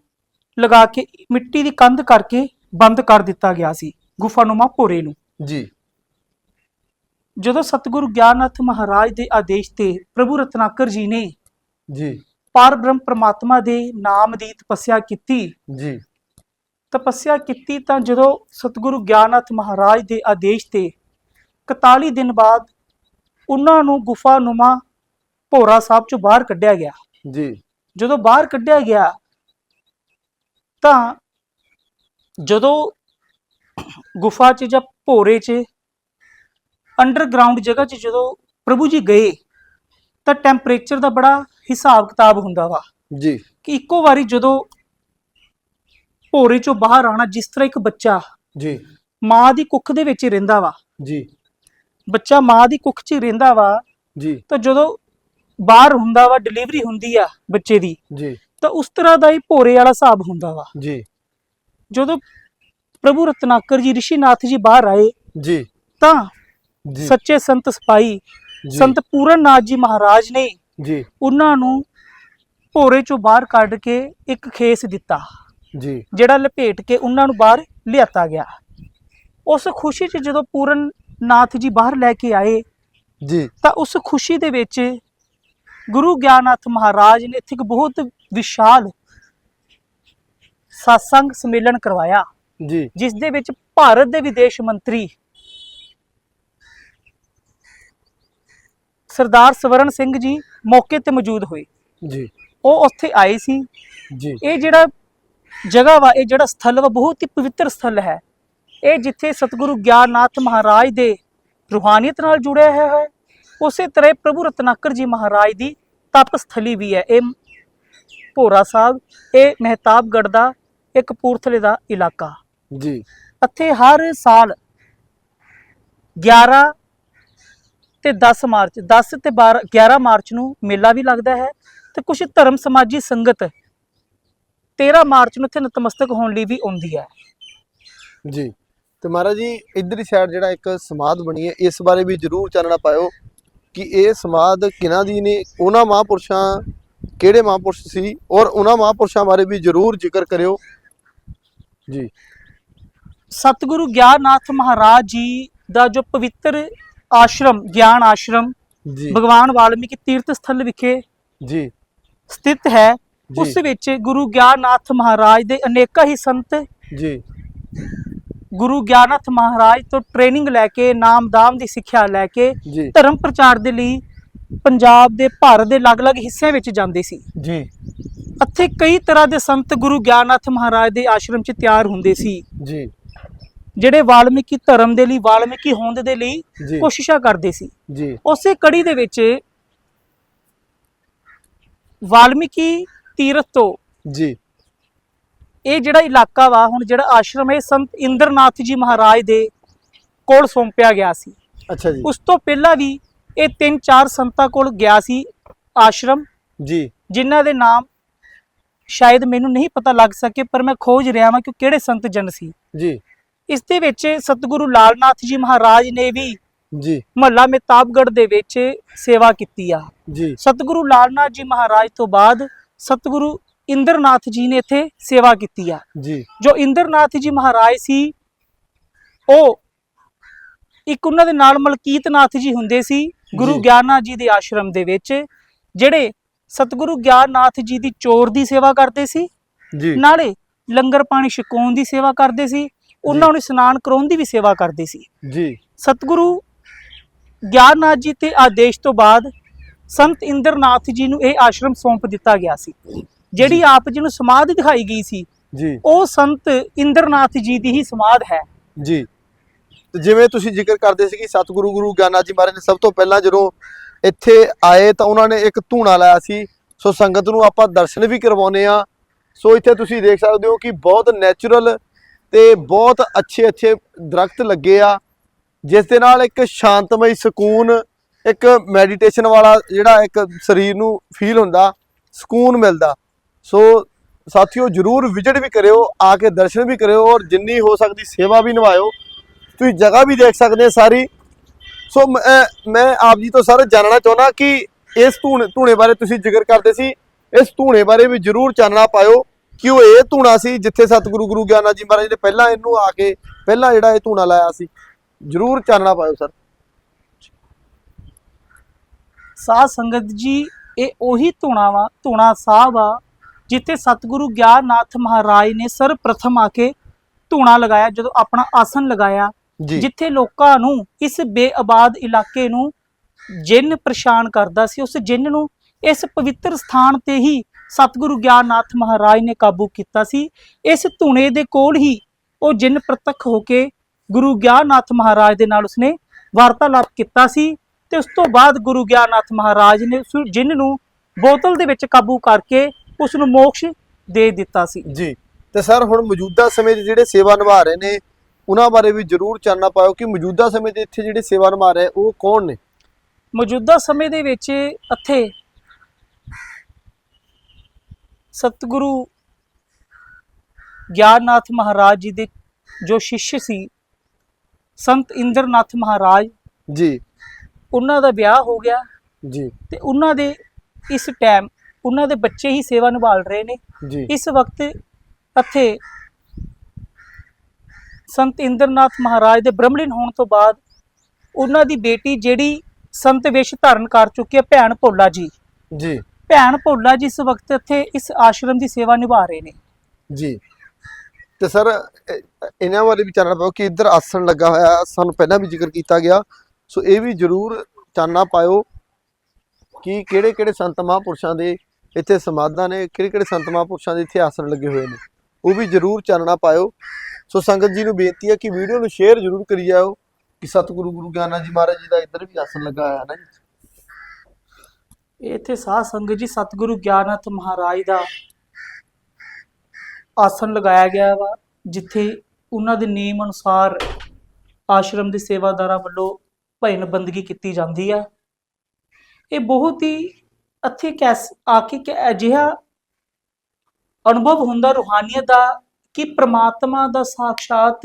ਲਗਾ ਕੇ ਮਿੱਟੀ ਦੀ ਕੰਧ ਕਰਕੇ ਬੰਦ ਕਰ ਦਿੱਤਾ ਗਿਆ ਸੀ ਗੁਫਾਨੁਮਾ ਭੋਰੇ ਨੂੰ। ਜੀ। ਜਦੋਂ ਸਤਿਗੁਰੂ ਗਿਆਨਨਾਥ ਮਹਾਰਾਜ ਦੇ ਆਦੇਸ਼ ਤੇ ਪ੍ਰਭੂ ਰਤਨਾਕਰ ਜੀ ਨੇ ਜੀ। ਪਾਰ ਬ੍ਰਹਮ ਪ੍ਰਮਾਤਮਾ ਦੇ ਨਾਮ ਦੀ ਤਪੱਸਿਆ ਕੀਤੀ ਜੀ। ਤਪੱਸਿਆ ਕੀਤੀ ਤਾਂ ਜਦੋਂ ਸਤਿਗੁਰੂ ਗਿਆਨਨਾਥ ਮਹਾਰਾਜ ਦੇ ਆਦੇਸ਼ ਤੇ 41 ਦਿਨ ਬਾਅਦ ਉਹਨਾਂ ਨੂੰ ਗੁਫਾ ਨੁਮਾ ਭੋਰਾ ਸਾਹਿਬ ਚੋਂ ਬਾਹਰ ਕੱਢਿਆ ਗਿਆ। ਜੀ। ਜਦੋਂ ਬਾਹਰ ਕੱਢਿਆ ਗਿਆ ਤਾਂ ਜਦੋਂ ਗੁਫਾ 'ਚ ਜਾਂ ਭੋਰੇ 'ਚ ਅੰਡਰਗਰਾਉਂਡ ਜਗ੍ਹਾ 'ਚ ਜਦੋਂ ਪ੍ਰਭੂ ਜੀ ਗਏ ਤਾਂ ਟੈਂਪਰੇਚਰ ਦਾ ਬੜਾ ਹਿਸਾਬ ਕਿਤਾਬ ਹੁੰਦਾ ਵਾ ਜੀ। ਕਿ ਇੱਕੋ ਵਾਰੀ ਜਦੋਂ ਭੋਰੇ 'ਚੋਂ ਬਾਹਰ ਆਣਾ ਜਿਸ ਤਰ੍ਹਾਂ ਇੱਕ ਬੱਚਾ ਜੀ। ਮਾਂ ਦੀ ਕੁੱਖ ਦੇ ਵਿੱਚ ਹੀ ਰਹਿੰਦਾ ਵਾ ਜੀ। ਬੱਚਾ ਮਾਂ ਦੀ ਕੁੱਖ 'ਚ ਹੀ ਰਹਿੰਦਾ ਵਾ ਜੀ। ਤਾਂ ਜਦੋਂ ਬਾਹਰ ਹੁੰਦਾ ਵਾ ਡਿਲੀਵਰੀ ਹੁੰਦੀ ਆ ਬੱਚੇ ਦੀ ਜੀ। ਤਾਂ ਉਸ ਤਰ੍ਹਾਂ ਦਾ ਹੀ ਭੋਰੇ ਵਾਲਾ ਹਿਸਾਬ ਹੁੰਦਾ ਵਾ। ਜੀ। ਜਦੋਂ ਪ੍ਰਭੂ ਰਤਨਾਕਰ ਜੀ ਰਿਸ਼ੀਨਾਥ ਜੀ ਬਾਹਰ ਆਏ ਜੀ। ਤਾਂ ਜੀ। ਸੱਚੇ ਸੰਤ ਸਿਪਾਹੀ ਜੀ, ਸੰਤ ਪੂਰਨਨਾਥ ਜੀ ਮਹਾਰਾਜ ਨੇ ਜੀ। ਉਹਨਾਂ ਨੂੰ ਭੋਰੇ ਚੋਂ ਬਾਹਰ ਕੱਢ ਕੇ ਇੱਕ ਖੇਸ ਦਿੱਤਾ ਜੀ। ਜਿਹੜਾ ਲਪੇਟ ਕੇ ਉਹਨਾਂ ਨੂੰ ਬਾਹਰ ਲਿਆਤਾ ਗਿਆ। ਉਸ ਖੁਸ਼ੀ 'ਚ ਜਦੋਂ ਪੂਰਨ ਨਾਥ ਜੀ ਬਾਹਰ ਲੈ ਕੇ ਆਏ ਜੀ। ਤਾਂ ਉਸ ਖੁਸ਼ੀ ਦੇ ਵਿੱਚ ਗੁਰੂ ਗਿਆਨਨਾਥ ਮਹਾਰਾਜ ਨੇ ਇੱਥੇ ਇੱਕ ਬਹੁਤ ਵਿਸ਼ਾਲ satsang ਸੰਮੇਲਨ ਕਰਵਾਇਆ। ਜੀ। ਜਿਸ ਦੇ ਵਿੱਚ ਭਾਰਤ ਦੇ ਵਿਦੇਸ਼ ਮੰਤਰੀ ਸਰਦਾਰ ਸਵਰਨ ਸਿੰਘ ਜੀ ਮੌਕੇ ਤੇ ਮੌਜੂਦ ਹੋਏ। ਜੀ। ਉਹ ਉੱਥੇ ਆਏ ਸੀ। ਜੀ। ਇਹ ਜਿਹੜਾ ਜਗ੍ਹਾ ਵਾ ਇਹ ਜਿਹੜਾ ਸਥਲ ਵਾ ਬਹੁਤ ਹੀ ਪਵਿੱਤਰ ਸਥਲ ਹੈ। ਇਹ ਜਿੱਥੇ ਸਤਿਗੁਰੂ ਗਿਆਨਨਾਥ ਮਹਾਰਾਜ ਦੇ ਰੂਹਾਨੀਅਤ ਨਾਲ ਜੁੜਿਆ ਹੋਇਆ ਹੈ ਉਸੇ ਤਰ੍ਹਾਂ ਪ੍ਰਭੂ ਰਤਨਾਕਰ ਜੀ ਮਹਾਰਾਜ ਦੀ ਤਪ ਸਥਲੀ ਵੀ ਹੈ। ਇਹ ਭੋਰਾ ਸਾਹਿਬ ਇਹ ਮਹਿਤਾਬਗੜ੍ਹ ਦਾ ਇੱਕ ਕਪੂਰਥਲੇ ਦਾ ਇਲਾਕਾ। ਜੀ। ਇੱਥੇ ਹਰ ਸਾਲ 11 ਤੇ 10 ਮਾਰਚ 10 ਤੇ 12 11 ਮਾਰਚ ਨੂੰ ਮੇਲਾ ਵੀ ਲੱਗਦਾ ਹੈ ਤੇ ਕੁਝ ਧਰਮ ਸਮਾਜੀ ਸੰਗਤ 13 ਮਾਰਚ ਨੂੰ ਇੱਥੇ ਨਤਮਸਤਕ ਹੋਣ ਲਈ ਵੀ ਆਉਂਦੀ ਹੈ। ਜੀ। ਤੇ ਮਹਾਰਾਜ ਜੀ ਇਧਰਲੀ ਸਾਈਡ ਜਿਹੜਾ ਇੱਕ ਸਮਾਧ ਬਣੀ ਹੈ ਇਸ ਬਾਰੇ ਵੀ ਜਰੂਰ ਚਾਨਣਾ ਪਾਇਓ ਕਿ ਇਹ ਸਮਾਧ ਕਿਹਨਾਂ ਦੀ ਨੇ? ਉਹਨਾਂ ਮਹਾਂਪੁਰਸ਼ਾਂ ਕਿਹੜੇ ਮਹਾਂਪੁਰਸ਼ ਸੀ? ਔਰ ਉਹਨਾਂ ਮਹਾਂਪੁਰਸ਼ਾਂ ਬਾਰੇ ਵੀ ਜਰੂਰ ਜ਼ਿਕਰ ਕਰਿਓ। ਜੀ। ਸਤਿਗੁਰੂ ਗਿਆਨਨਾਥ ਮਹਾਰਾਜ ਜੀ ਦਾ ਜੋ ਪਵਿੱਤਰ ਆਸ਼ਰਮ ਗਿਆਨ ਆਸ਼ਰਮ ਜੀ। ਭਗਵਾਨ ਵਾਲਮੀਕੀ ਤੀਰਥ ਸਥਲ ਵਿਖੇ ਜੀ। ਸਥਿਤ ਹੈ। ਉਸ ਵਿੱਚ ਗੁਰੂ ਗਿਆਨਨਾਥ ਮਹਾਰਾਜ ਦੇ ਅਨੇਕਾਂ ਹੀ ਸੰਤ ਜੀ। ਗੁਰੂ ਗਿਆਨਨਾਥ ਮਹਾਰਾਜ ਤੋਂ ਟ੍ਰੇਨਿੰਗ ਲੈ ਕੇ ਨਾਮਦਾਮ ਦੀ ਸਿੱਖਿਆ ਲੈ ਕੇ ਧਰਮ ਪ੍ਰਚਾਰ ਦੇ ਲਈ ਪੰਜਾਬ ਦੇ ਭਾਰਤ ਦੇ ਅਲੱਗ-ਅਲੱਗ ਹਿੱਸਿਆਂ ਵਿੱਚ ਜਾਂਦੇ ਸੀ। ਜੀ। ਇੱਥੇ ਕਈ ਤਰ੍ਹਾਂ ਦੇ ਸੰਤ ਗੁਰੂ ਗਿਆਨਨਾਥ ਮਹਾਰਾਜ ਦੇ ਆਸ਼ਰਮ 'ਚ ਤਿਆਰ ਹੁੰਦੇ ਸੀ। ਜੀ। ਜਿਹੜੇ ਵਾਲਮੀਕੀ ਧਰਮ ਦੇ ਲਈ ਵਾਲਮੀਕੀ ਹੋਂਦ ਦੇ ਲਈ ਕੋਸ਼ਿਸ਼ਾਂ ਕਰਦੇ ਸੀ। ਜੀ। ਉਸੇ ਕੜੀ ਦੇ ਵਿੱਚ ਵਾਲਮੀਕੀ ਤੀਰਥ ਤੋਂ ਜੀ। ਇਹ ਜਿਹੜਾ ਇਲਾਕਾ ਵਾ ਹੁਣ ਜਿਹੜਾ ਆਸ਼ਰਮ ਹੈ ਸੰਤ ਇੰਦਰਨਾਥ ਜੀ ਮਹਾਰਾਜ ਦੇ ਕੋਲ ਸੌਂਪਿਆ ਗਿਆ ਸੀ। ਅੱਛਾ ਜੀ। ਉਸ ਤੋਂ ਪਹਿਲਾਂ ਵੀ ਇਹ ਤਿੰਨ ਚਾਰ ਸੰਤਾਂ ਕੋਲ ਗਿਆ ਸੀ ਆਸ਼ਰਮ। ਜੀ। ਜਿਨ੍ਹਾਂ ਦੇ ਨਾਮ ਸ਼ਾਇਦ ਮੈਨੂੰ ਨਹੀਂ ਪਤਾ ਲੱਗ ਸਕੇ ਪਰ ਮੈਂ ਖੋਜ ਰਿਹਾ ਹਾਂ ਕਿ ਕਿਹੜੇ ਸੰਤ ਜਨ ਸੀ। ਜੀ। ਇਸ ਦੇ ਵਿੱਚ ਸਤਿਗੁਰੂ ਲਾਲਨਾਥ ਜੀ ਮਹਾਰਾਜ ਨੇ ਵੀ ਜੀ। ਮਹੱਲਾ ਮਹਿਤਾਬਗੜ੍ਹ ਦੇ ਵਿੱਚ ਸੇਵਾ ਕੀਤੀ ਆ। ਜੀ। ਸਤਿਗੁਰੂ ਲਾਲਨਾਥ ਜੀ ਮਹਾਰਾਜ ਤੋਂ ਬਾਅਦ ਸਤਿਗੁਰੂ ਇੰਦਰਨਾਥ ਜੀ ਨੇ ਇੱਥੇ ਸੇਵਾ ਕੀਤੀ ਆ। ਜੀ। ਜੋ ਇੰਦਰਨਾਥ ਜੀ ਮਹਾਰਾਜ ਸੀ ਉਹ ਇੱਕ ਉਹਨਾਂ ਦੇ ਨਾਲ ਮਲਕੀਤਨਾਥ ਜੀ ਹੁੰਦੇ ਸੀ। ਗੁਰੂ। ਗਿਆਨਨਾਥ ਜੀ ਦੇ ਆਸ਼ਰਮ ਦੇ ਵਿੱਚ ਜਿਹੜੇ ਸਤਿਗੁਰੂ ਗਿਆਨਨਾਥ ਜੀ ਦੀ ਚੋਰ ਦੀ ਸੇਵਾ ਕਰਦੇ ਸੀ ਜੀ। ਨਾਲੇ ਲੰਗਰ ਪਾਣੀ ਛਕਾਉਣ ਦੀ ਸੇਵਾ ਕਰਦੇ ਸੀ ਉਹਨਾਂ ਨੂੰ ਇਸ਼ਨਾਨ ਕਰਾਉਣ ਦੀ ਵੀ ਸੇਵਾ ਕਰਦੇ ਸੀ। ਜੀ। ਸਤਿਗੁਰੂ ਗਿਆਨਨਾਥ ਜੀ ਤੇ ਆਦੇਸ਼ ਤੋਂ ਬਾਅਦ ਸੰਤ ਇੰਦਰਨਾਥ ਜੀ ਨੂੰ ਇਹ ਆਸ਼ਰਮ ਸੌਂਪ ਦਿੱਤਾ ਗਿਆ ਸੀ। ਜਿਹੜੀ। ਆਪ ਜੀ ਨੂੰ ਸਮਾਧ ਦਿਖਾਈ ਗਈ ਸੀ ਜੀ। ਉਹ ਸੰਤ ਇੰਦਰਨਾਥ ਜੀ ਦੀ ਹੀ ਸਮਾਧ ਹੈ। ਜੀ। ਤੇ ਜਿਵੇਂ ਤੁਸੀਂ ਜ਼ਿਕਰ ਕਰਦੇ ਸੀ ਕਿ ਸਤਿਗੁਰੂ ਗੁਰੂ ਗਿਆਨਾ ਜੀ ਮਹਾਰਾਜ ਨੇ ਸਭ ਤੋਂ ਪਹਿਲਾਂ ਜਦੋਂ ਇੱਥੇ ਆਏ ਤਾਂ ਉਹਨਾਂ ਨੇ ਇੱਕ ਧੂਣਾ ਲਾਇਆ ਸੀ। ਸੋ ਸੰਗਤ ਨੂੰ ਆਪਾਂ ਦਰਸ਼ਨ ਵੀ ਕਰਵਾਉਨੇ ਆ ਸੋ ਇੱਥੇ ਤੁਸੀਂ ਦੇਖ ਸਕਦੇ ਹੋ ਕਿ ਬਹੁਤ ਨੈਚੁਰਲ ਤੇ ਬਹੁਤ ਅੱਛੇ ਅੱਛੇ ਦਰਖਤ ਲੱਗੇ ਆ। ਜਿਸ ਦੇ ਨਾਲ ਇੱਕ ਸ਼ਾਂਤਮਈ ਸਕੂਨ, ਇੱਕ ਮੈਡੀਟੇਸ਼ਨ ਵਾਲਾ ਜਿਹੜਾ ਇੱਕ ਸਰੀਰ ਨੂੰ ਫੀਲ ਹੁੰਦਾ, ਸਕੂਨ ਮਿਲਦਾ। ਸੋ ਸਾਥੀਓ ਜਰੂਰ ਵਿਜ਼ਿਟ ਵੀ ਕਰਿਓ, ਆ ਕੇ ਦਰਸ਼ਨ ਵੀ ਕਰਿਓ ਔਰ ਜਿੰਨੀ ਹੋ ਸਕਦੀ ਸੇਵਾ ਵੀ ਨਿਭਾਇਓ। ਤੁਸੀਂ ਜਗ੍ਹਾ ਵੀ ਦੇਖ ਸਕਦੇ ਸਾਰੀ। ਸੋ ਮੈਂ ਆਪ ਜੀ ਤੋਂ ਸਰ ਜਾਣਨਾ ਚਾਹੁੰਦਾ ਕਿ ਇਸ ਧੂਣੇ ਧੂਣੇ ਬਾਰੇ ਤੁਸੀਂ ਜ਼ਿਕਰ ਕਰਦੇ ਸੀ। ਇਸ ਧੂਣੇ ਬਾਰੇ ਵੀ ਜਰੂਰ ਚਾਨਣਾ ਪਾਇਓ ਕਿ ਉਹ ਇਹ ਧੂਣਾ ਸੀ ਜਿੱਥੇ ਸਤਿਗੁਰੂ ਗੁਰੂ ਗਿਆਨਾ ਜੀ ਮਹਾਰਾਜ ਨੇ ਪਹਿਲਾਂ ਇਹਨੂੰ ਆ ਕੇ, ਪਹਿਲਾਂ ਜਿਹੜਾ ਇਹ ਧੂਣਾ ਲਾਇਆ ਸੀ। ਜਰੂਰ ਚਾਨਣਾ ਪਾਇਓ, ਸਰ। ਸਾਧ ਸੰਗਤ ਜੀ, ਇਹ ਉਹੀ ਧੂਣਾ ਵਾ, ਧੂਣਾ ਸਾਹਿਬ ਆ, ਜਿੱਥੇ ਸਤਿਗੁਰੂ ਗਿਆਨਨਾਥ ਮਹਾਰਾਜ ਨੇ ਸਰਵਪ੍ਰਥਮ ਆ ਕੇ ਧੂਣਾ ਲਗਾਇਆ, ਜਦੋਂ ਆਪਣਾ ਆਸਨ ਲਗਾਇਆ। ਜਿੱਥੇ ਲੋਕਾਂ ਨੂੰ ਇਸ ਬੇਆਬਾਦ ਇਲਾਕੇ ਨੂੰ ਜਿੰਨ ਪਰੇਸ਼ਾਨ ਕਰਦਾ ਸੀ ਉਸ ਜਿੰਨ ਨੂੰ ਇਸ ਪਵਿੱਤਰ ਸਥਾਨ ਤੇ ਹੀ ਸਤਿਗੁਰੂ ਗਿਆਨਨਾਥ ਮਹਾਰਾਜ ਨੇ ਕਾਬੂ ਕੀਤਾ ਸੀ। ਇਸ ਧੂਣੇ ਦੇ ਕੋਲ ਹੀ ਉਹ ਜਿੰਨ ਪ੍ਰਤੱਖ ਹੋ ਕੇ ਗੁਰੂ ਗਿਆਨਨਾਥ ਮਹਾਰਾਜ ਦੇ ਨਾਲ ਉਸਨੇ ਵਾਰਤਾਲਾਪ ਕੀਤਾ ਸੀ ਤੇ ਉਸ ਤੋਂ ਬਾਅਦ ਗੁਰੂ ਗਿਆਨਨਾਥ ਮਹਾਰਾਜ ਨੇ ਉਸ ਜਿੰਨ ਨੂੰ ਬੋਤਲ ਦੇ ਵਿੱਚ ਕਾਬੂ ਕਰਕੇ ਉਸ ਨੂੰ ਮੋਕਸ਼ ਦੇ ਦਿੱਤਾ ਸੀ। ਜੀ ਤੇ ਸਰ ਹੁਣ ਮੌਜੂਦਾ ਸਮੇਂ 'ਚ ਜਿਹੜੇ ਸੇਵਾ ਨਿਭਾ ਰਹੇ ਨੇ ਉਹਨਾਂ ਬਾਰੇ ਵੀ ਜਰੂਰ ਚਾਨਣਾ ਪਾਇਓ ਕਿ ਮੌਜੂਦਾ ਸਮੇਂ 'ਚ ਇੱਥੇ ਜਿਹੜੇ ਸੇਵਾ ਨਿਭਾ ਰਹੇ ਉਹ ਕੌਣ ਨੇ? ਮੌਜੂਦਾ ਸਮੇਂ ਦੇ ਵਿੱਚ ਇੱਥੇ ਸਤਿਗੁਰੂ ਗਿਆਨਨਾਥ ਮਹਾਰਾਜ ਜੀ ਦੇ ਜੋ ਸ਼ਿష్य ਸੀ ਸੰਤ ਇੰਦਰਨਾਥ ਮਹਾਰਾਜ ਜੀ। ਉਹਨਾਂ ਦਾ ਵਿਆਹ ਹੋ ਗਿਆ। ਜੀ। ਤੇ ਉਹਨਾਂ ਦੇ ਇਸ ਟਾਈਮ ਉਹਨਾਂ ਦੇ ਬੱਚੇ ਹੀ ਸੇਵਾ ਨਿਭਾਲ ਰਹੇ ਨੇ। ਜੀ। ਇਸ ਵਕਤ ਇੱਥੇ ਸੰਤ ਇੰਦਰਨਾਥ ਮਹਾਰਾਜ ਦੇ ਬ੍ਰਹਮਲੀਨ ਹੋਣ ਤੋਂ ਬਾਅਦ ਉਹਨਾਂ ਦੀ ਬੇਟੀ ਜਿਹੜੀ ਸੰਤ ਵੇਸ਼ ਧਾਰਨ ਕਰ ਚੁੱਕੀ ਹੈ ਭੈਣ ਭੋਲਾ ਜੀ। ਜੀ। ਭੈਣ ਭੋਲਾ ਜੀ ਇਸ ਵਕਤ ਇੱਥੇ ਇਸ ਆਸ਼ਰਮ ਦੀ ਸੇਵਾ ਨਿਭਾ ਰਹੇ ਨੇ। ਜੀ। ਤੇ ਸਰ ਇਹ- ਇਹਨਾਂ ਬਾਰੇ ਵੀ ਚਾਨਣਾ ਪਾਓ ਕਿ ਇੱਧਰ ਆਸਣ ਲੱਗਾ ਹੋਇਆ ਸਾਨੂੰ ਪਹਿਲਾਂ ਵੀ ਜ਼ਿਕਰ ਕੀਤਾ ਗਿਆ। ਸੋ ਇਹ ਵੀ ਜਰੂਰ ਚਾਨਣਾ ਪਾਇਓ ਕਿ ਕਿਹੜੇ ਕਿਹੜੇ ਸੰਤ ਮਹਾਂਪੁਰਸ਼ਾਂ ਦੇ ਇੱਥੇ ਸਮਾਧਾਂ ਨੇ ਕਿਹੜੇ ਕਿਹੜੇ ਸੰਤ ਮਹਾਂਪੁਰਸ਼ਾਂ ਦੇ ਇੱਥੇ ਆਸਣ ਲੱਗੇ ਹੋਏ ਨੇ। ਉਹ ਵੀ ਜਰੂਰ ਚਾਨਣਾ ਪਾਇਓ। ਸੋ ਸੰਗਤ ਜੀ ਨੂੰ ਬੇਨਤੀ ਹੈ ਕਿ ਵੀਡੀਓ ਨੂੰ ਸ਼ੇਅਰ ਜਰੂਰ ਕਰੀ ਜਾਓ ਕਿ ਸਤਿਗੁਰੂ ਗੁਰੂ ਗਿਆਨਾ ਜੀ ਮਹਾਰਾਜ ਜੀ ਦਾ ਇੱਧਰ ਵੀ ਆਸਣ ਲੱਗਾ ਹੋਇਆ ਨਾ ਜੀ। ਇੱਥੇ ਸਾਧ ਸੰਗਤ ਜੀ, ਸਤਿਗੁਰੂ ਗਿਆਨਨਾਥ ਮਹਾਰਾਜ ਦਾ ਆਸਣ ਲਗਾਇਆ ਗਿਆ ਵਾ, ਜਿੱਥੇ ਉਹਨਾਂ ਦੇ ਨਿਯਮ ਅਨੁਸਾਰ ਆਸ਼ਰਮ ਦੇ ਸੇਵਾਦਾਰਾਂ ਵੱਲੋਂ ਭਜਨ ਬੰਦਗੀ ਕੀਤੀ ਜਾਂਦੀ ਆ। ਇਹ ਬਹੁਤ ਹੀ ਇੱਥੇ ਕੈਸ ਆ ਕੇ ਕਿ ਅਜਿਹਾ ਅਨੁਭਵ ਹੁੰਦਾ, ਰੂਹਾਨੀਅਤ ਦਾ ਕਿ ਪ੍ਰਮਾਤਮਾ ਦਾ ਸਾਖਸ਼ਾਤ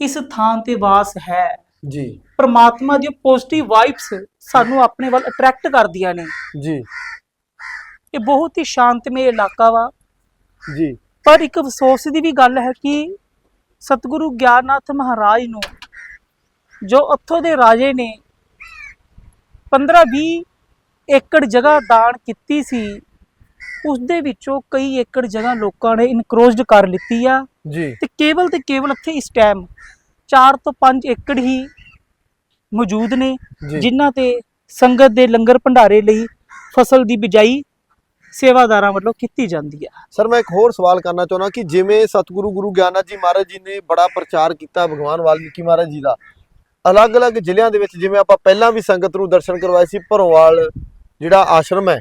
ਇਸ ਥਾਂ ਤੇ ਵਾਸ ਹੈ। ਜੀ। ਪ੍ਰਮਾਤਮਾ ਦੀ ਪੋਜ਼ਿਟਿਵ ਵਾਈਬਸ ਸਾਨੂੰ ਆਪਣੇ ਵੱਲ ਅਟਰੈਕਟ ਕਰਦੀਆਂ ਨੇ। ਜੀ। ਇਹ ਬਹੁਤ ਹੀ ਸ਼ਾਂਤਮਈ ਇਲਾਕਾ ਵਾ। ਜੀ। ਪਰ ਇੱਕ ਅਫਸੋਸ ਦੀ ਵੀ ਗੱਲ ਹੈ ਕਿ ਸਤਿਗੁਰੂ ਗਿਆਨਨਾਥ ਮਹਾਰਾਜ ਨੂੰ ਜੋ ਉੱਥੋਂ ਦੇ ਰਾਜੇ ਨੇ 15-20 ਏਕੜ ਜਗ੍ਹਾ ਦਾਨ ਕੀਤੀ ਸੀ ਉਸ ਦੇ ਵਿੱਚੋਂ ਕਈ ਏਕੜ ਜਗ੍ਹਾ ਲੋਕਾਂ ਨੇ ਇਨਕਰੋਚਡ ਕਰ ਲਿੱਤੀ ਆ। ਜੀ। ਤੇ ਕੇਵਲ ਤੇ ਕੇਵਲ ਇੱਥੇ ਇਸ ਟਾਈਮ 4 ਤੋਂ 5 ਏਕੜ ਹੀ ਮੌਜੂਦ ਨੇ ਜਿਨ੍ਹਾਂ ਤੇ ਸੰਗਤ ਦੇ ਲੰਗਰ ਭੰਡਾਰੇ ਲਈ ਫਸਲ ਦੀ ਬਿਜਾਈ ਸੇਵਾਦਾਰਾਂ ਵੱਲੋਂ ਕੀਤੀ ਜਾਂਦੀ ਆ। ਸਰ ਮੈਂ ਇੱਕ ਹੋਰ ਸਵਾਲ ਕਰਨਾ ਚਾਹੁੰਦਾ ਕਿ ਜਿਵੇਂ ਸਤਿਗੁਰੂ ਗੁਰੂ ਗਿਆਨਨਾਥ ਜੀ ਮਹਾਰਾਜ ਜੀ ਨੇ ਬੜਾ ਪ੍ਰਚਾਰ ਕੀਤਾ ਭਗਵਾਨ ਵਾਲਮੀਕੀ ਮਹਾਰਾਜ ਜੀ ਦਾ ਅਲੱਗ-ਅਲੱਗ ਜ਼ਿਲ੍ਹਿਆਂ ਦੇ ਵਿੱਚ ਜਿਵੇਂ ਆਪਾਂ ਪਹਿਲਾਂ ਵੀ ਸੰਗਤ ਨੂੰ ਦਰਸ਼ਨ ਕਰਵਾਏ ਸੀ ਭਰੋਵਾਲ ਜਿਹੜਾ ਆਸ਼ਰਮ ਹੈ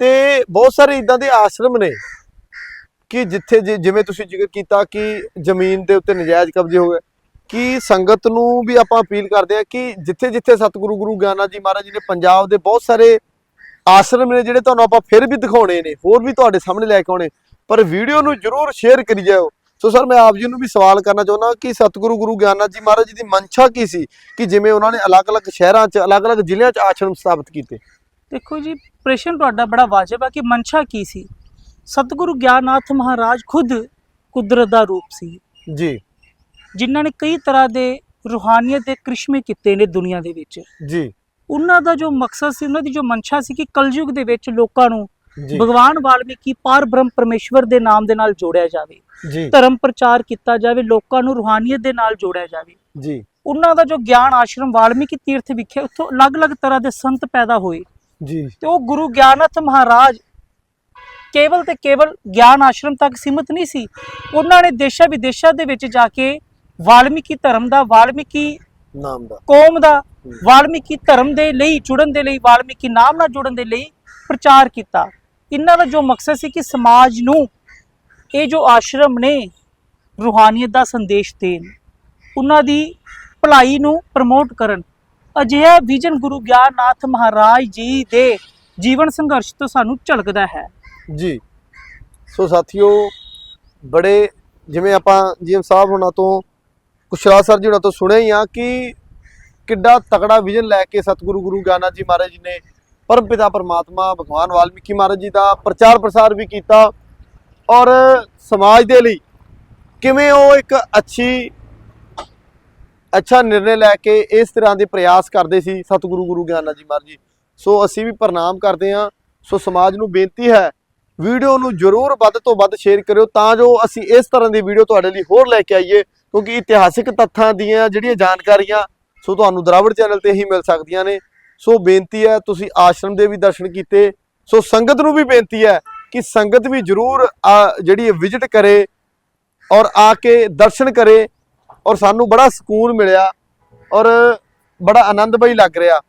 ਤੇ ਬਹੁਤ ਸਾਰੇ ਇਦਾਂ ਦੇ ਆਸ਼ਰਮ ਨੇ ਕਿ ਜਿੱਥੇ ਜਿਵੇਂ ਤੁਸੀਂ ਜ਼ਿਕਰ ਕੀਤਾ ਕਿ ਜ਼ਮੀਨ ਦੇ ਉੱਤੇ ਨਜਾਇਜ਼ ਕਬਜ਼ੇ ਹੋ ਗਏ, ਕਿ ਸੰਗਤ ਨੂੰ ਵੀ ਆਪਾਂ ਅਪੀਲ ਕਰਦੇ ਆ ਕਿ ਜਿੱਥੇ-ਜਿੱਥੇ ਸਤਿਗੁਰੂ ਗੁਰੂ ਗਿਆਨਨਾਥ ਜੀ ਮਹਾਰਾਜ ਜੀ ਨੇ ਪੰਜਾਬ ਦੇ ਬਹੁਤ ਸਾਰੇ ਆਸ਼ਰਮ ਨੇ ਜਿਹੜੇ ਤੁਹਾਨੂੰ ਆਪਾਂ ਫਿਰ ਵੀ ਦਿਖਾਉਣੇ ਨੇ, ਹੋਰ ਵੀ ਤੁਹਾਡੇ ਸਾਹਮਣੇ ਲੈ ਕੇ ਆਉਣੇ, ਪਰ ਵੀਡੀਓ ਨੂੰ ਜਰੂਰ ਸ਼ੇਅਰ ਕਰੀ ਜਾਓ ਸੋ ਸਰ, ਮੈਂ ਆਪ ਜੀ ਨੂੰ ਵੀ ਸਵਾਲ ਕਰਨਾ ਚਾਹੁੰਦਾ ਕਿ ਸਤਿਗੁਰੂ ਗੁਰੂ ਗਿਆਨਨਾਥ ਜੀ ਮਹਾਰਾਜ ਜੀ ਦੀ ਮਨਸ਼ਾ ਕੀ ਸੀ? ਕਿ ਜਿਵੇਂ ਉਹਨਾਂ ਨੇ ਅਲੱਗ-ਅਲੱਗ ਸ਼ਹਿਰਾਂ 'ਚ, ਅਲੱਗ-ਅਲੱਗ ਜ਼ਿਲ੍ਹਿਆਂ 'ਚ ਆਸ਼ਰਮ ਸਥਾਪਿਤ ਕੀਤੇ। ਦੇਖੋ ਜੀ ਪ੍ਰਸ਼ਨ ਤੁਹਾਡਾ ਬੜਾ ਵਾਜਬ ਹੈ ਕਿ ਮਨਸ਼ਾ ਕੀ ਸੀ? ਸਤਿਗੁਰੂ ਗਿਆਨਨਾਥ ਮਹਾਰਾਜ ਖੁਦ ਕੁਦਰਤ ਦਾ ਰੂਪ ਸੀ। ਜੀ। ਜਿਨ੍ਹਾਂ ਨੇ ਕਈ ਤਰ੍ਹਾਂ ਦੇ ਰੂਹਾਨੀਅਤ ਦੇ ਕ੍ਰਿਸ਼ਮੇ ਕੀਤੇ ਨੇ ਦੁਨੀਆ ਦੇ ਵਿੱਚ। ਜੀ। ਉਹਨਾਂ ਦਾ ਜੋ ਮਕਸਦ ਸੀ ਉਹਨਾਂ ਦੀ ਜੋ ਮਨਸ਼ਾ ਸੀ ਕਿ ਕਲਯੁਗ ਦੇ ਵਿੱਚ ਲੋਕਾਂ ਨੂੰ ਭਗਵਾਨ ਵਾਲਮੀਕੀ ਪਾਰ ਬ੍ਰਹਮ ਪਰਮੇਸ਼ਵਰ ਦੇ ਨਾਮ ਦੇ ਨਾਲ ਜੋੜਿਆ ਜਾਵੇ। ਜੀ। ਧਰਮ ਪ੍ਰਚਾਰ ਕੀਤਾ ਜਾਵੇ ਲੋਕਾਂ ਨੂੰ ਰੂਹਾਨੀਅਤ ਦੇ ਨਾਲ ਜੋੜਿਆ ਜਾਵੇ। ਜੀ। ਉਹਨਾਂ ਦਾ ਜੋ ਗਿਆਨ ਆਸ਼ਰਮ ਵਾਲਮੀਕੀ ਤੀਰਥ ਵਿਖੇ ਉੱਥੋਂ ਅਲੱਗ-ਅਲੱਗ ਤਰ੍ਹਾਂ ਦੇ ਸੰਤ ਪੈਦਾ ਹੋਏ। ਜੀ। ਤੇ ਉਹ ਗੁਰੂ ਗਿਆਨਨਾਥ ਮਹਾਰਾਜ ਕੇਵਲ ਤੇ ਕੇਵਲ ਗਿਆਨ ਆਸ਼ਰਮ ਤੱਕ ਸੀਮਿਤ ਨਹੀਂ ਸੀ ਉਹਨਾਂ ਨੇ ਦੇਸ਼ਾਂ ਵਿਦੇਸ਼ਾਂ ਦੇ ਵਿੱਚ ਜਾ ਕੇ ਵਾਲਮੀਕੀ ਧਰਮ ਦਾ ਵਾਲਮੀਕੀ ਨਾਮ ਦਾ। ਕੌਮ ਦਾ ਵਾਲਮੀਕੀ ਧਰਮ ਦੇ ਲਈ ਜੁੜਨ ਦੇ ਲਈ ਵਾਲਮੀਕੀ ਨਾਮ ਨਾਲ ਜੁੜਨ ਦੇ ਲਈ ਪ੍ਰਚਾਰ ਕੀਤਾ। ਇਹਨਾਂ ਦਾ ਜੋ ਮਕਸਦ ਸੀ ਕਿ ਸਮਾਜ ਨੂੰ ਇਹ ਜੋ ਆਸ਼ਰਮ ਨੇ ਰੂਹਾਨੀਅਤ ਦਾ ਸੰਦੇਸ਼ ਦੇਣ ਉਹਨਾਂ ਦੀ ਭਲਾਈ ਨੂੰ ਪ੍ਰਮੋਟ ਕਰਨ ਅਜਿਹਾ ਵਿਜ਼ਨ ਗੁਰੂ ਗਿਆਨਨਾਥ ਮਹਾਰਾਜ ਜੀ ਦੇ ਜੀਵਨ ਸੰਘਰਸ਼ ਤੋਂ ਸਾਨੂੰ ਝਲਕਦਾ ਹੈ। ਜੀ। ਸੋ ਸਾਥੀਓ, ਬੜੇ ਜਿਵੇਂ ਆਪਾਂ ਜੀਐਮ ਸਾਹਿਬ ਹੁਣਾਂ ਤੋਂ ਕੁਸ਼ਰਾ ਸਰ ਜੀ ਹੁਣਾਂ ਤੋਂ ਸੁਣਿਆ ਹੀ ਆ ਕਿ ਕਿੱਡਾ ਤਕੜਾ ਵਿਜ਼ਨ ਲੈ ਕੇ ਸਤਿਗੁਰੂ ਗੁਰੂ ਗਿਆਨਨਾਥ ਜੀ ਮਹਾਰਾਜ ਜੀ ਨੇ ਪਰਮ ਪਿਤਾ ਪਰਮਾਤਮਾ ਭਗਵਾਨ ਵਾਲਮੀਕੀ ਮਹਾਰਾਜ ਜੀ ਦਾ ਪ੍ਰਚਾਰ ਪ੍ਰਸਾਰ ਵੀ ਕੀਤਾ ਔਰ ਸਮਾਜ ਦੇ ਲਈ ਕਿਵੇਂ ਉਹ ਇੱਕ ਅੱਛੀ ਅੱਛਾ ਨਿਰਣੇ ਲੈ ਕੇ ਇਸ ਤਰ੍ਹਾਂ ਦੇ ਪ੍ਰਯਾਸ ਕਰਦੇ ਸੀ ਸਤਿਗੁਰੂ ਗੁਰੂ ਗਿਆਨਾ ਜੀ ਮਹਾਰਾਜ ਜੀ। ਸੋ ਅਸੀਂ ਵੀ ਪ੍ਰਣਾਮ ਕਰਦੇ ਹਾਂ। ਸੋ ਸਮਾਜ ਨੂੰ ਬੇਨਤੀ ਹੈ, ਵੀਡੀਓ ਨੂੰ ਜਰੂਰ ਵੱਧ ਤੋਂ ਵੱਧ ਸ਼ੇਅਰ ਕਰਿਓ ਤਾਂ ਜੋ ਅਸੀਂ ਇਸ ਤਰ੍ਹਾਂ ਦੀ ਵੀਡੀਓ ਤੁਹਾਡੇ ਲਈ ਹੋਰ ਲੈ ਕੇ ਆਈਏ, ਕਿਉਂਕਿ ਇਤਿਹਾਸਿਕ ਤੱਥਾਂ ਦੀਆਂ ਜਿਹੜੀਆਂ ਜਾਣਕਾਰੀਆਂ ਸੋ ਤੁਹਾਨੂੰ ਦਰਾਵੜ ਚੈਨਲ ਤੇ ਹੀ ਮਿਲ ਸਕਦੀਆਂ ਨੇ। ਸੋ ਬੇਨਤੀ ਹੈ, ਤੁਸੀਂ ਆਸ਼ਰਮ ਦੇ ਵੀ ਦਰਸ਼ਨ ਕੀਤੇ। ਸੋ ਸੰਗਤ ਨੂੰ ਵੀ ਬੇਨਤੀ ਹੈ ਕਿ ਸੰਗਤ ਵੀ ਜਰੂਰ ਜਿਹੜੀ ਵਿਜ਼ਿਟ ਕਰੇ ਔਰ ਆ ਕੇ ਦਰਸ਼ਨ ਕਰੇ। ਔਰ ਸਾਨੂੰ ਬੜਾ ਸਕੂਨ ਮਿਲਿਆ ਔਰ ਬੜਾ ਆਨੰਦਮਈ ਲੱਗ ਰਿਹਾ।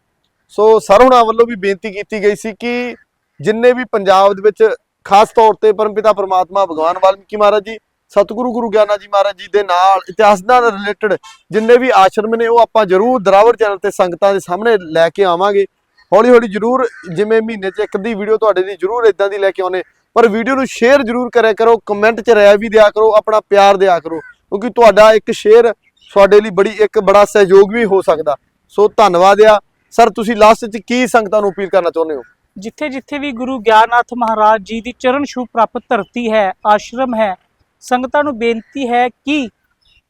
ਸੋ ਸਰ ਹੁਣਾਂ ਵੱਲੋਂ ਵੀ ਬੇਨਤੀ ਕੀਤੀ ਗਈ ਸੀ ਕਿ ਜਿੰਨੇ ਵੀ ਪੰਜਾਬ ਦੇ ਵਿੱਚ ਖਾਸ ਤੌਰ ਤੇ ਪਰਮਪਿਤਾ ਪਰਮਾਤਮਾ ਭਗਵਾਨ ਵਾਲਮੀਕੀ ਮਹਾਰਾਜ ਜੀ, ਸਤਿਗੁਰੂ ਗੁਰੂ ਗਿਆਨਾ ਜੀ ਮਹਾਰਾਜ ਜੀ ਦੇ ਨਾਲ ਇਤਿਹਾਸ ਨਾਲ ਰਿਲੇਟਡ ਜਿੰਨੇ ਵੀ ਆਸ਼ਰਮ ਨੇ, ਉਹ ਆਪਾਂ ਜਰੂਰ ਦਰਾਵਰ ਚੈਨਲ ਤੇ ਸੰਗਤਾਂ ਦੇ ਸਾਹਮਣੇ ਲੈ ਕੇ ਆਵਾਂਗੇ। ਹੌਲੀ ਹੌਲੀ ਜਰੂਰ ਜਿਵੇਂ ਮਹੀਨੇ 'ਚ ਇੱਕ ਦੀ ਵੀਡੀਓ ਤੁਹਾਡੇ ਲਈ ਜਰੂਰ ਇਦਾਂ ਦੀ ਲੈ ਕੇ ਆਉਨੇ ਪਰ ਵੀਡੀਓ ਨੂੰ ਸ਼ੇਅਰ ਜਰੂਰ ਕਰਿਆ ਕਰੋ ਕਮੈਂਟ 'ਚ ਰਾਏ ਵੀ ਦਿਆ ਕਰੋ, ਆਪਣਾ ਪਿਆਰ ਦਿਆ ਕਰੋ। ਕਿਉਂਕਿ ਤੁਹਾਡਾ ਇੱਕ ਸ਼ੇਅਰ ਤੁਹਾਡੇ ਲਈ ਬੜੀ ਇੱਕ ਬੜਾ ਸਹਿਯੋਗ ਵੀ ਹੋ ਸਕਦਾ। ਸੋ ਧੰਨਵਾਦ ਆ। ਸਰ ਤੁਸੀਂ ਲਾਸਟ 'ਚ ਕੀ ਸੰਗਤਾਂ ਨੂੰ ਅਪੀਲ ਕਰਨਾ ਚਾਹੁੰਦੇ ਹੋ? ਜਿੱਥੇ ਜਿੱਥੇ ਵੀ ਗੁਰੂ ਗਿਆਨਨਾਥ ਮਹਾਰਾਜ ਜੀ ਦੀ ਚਰਨ ਛੂਹ ਪ੍ਰਾਪਤ ਧਰਤੀ ਹੈ, ਆਸ਼ਰਮ ਹੈ, ਸੰਗਤਾਂ ਨੂੰ ਬੇਨਤੀ ਹੈ ਕਿ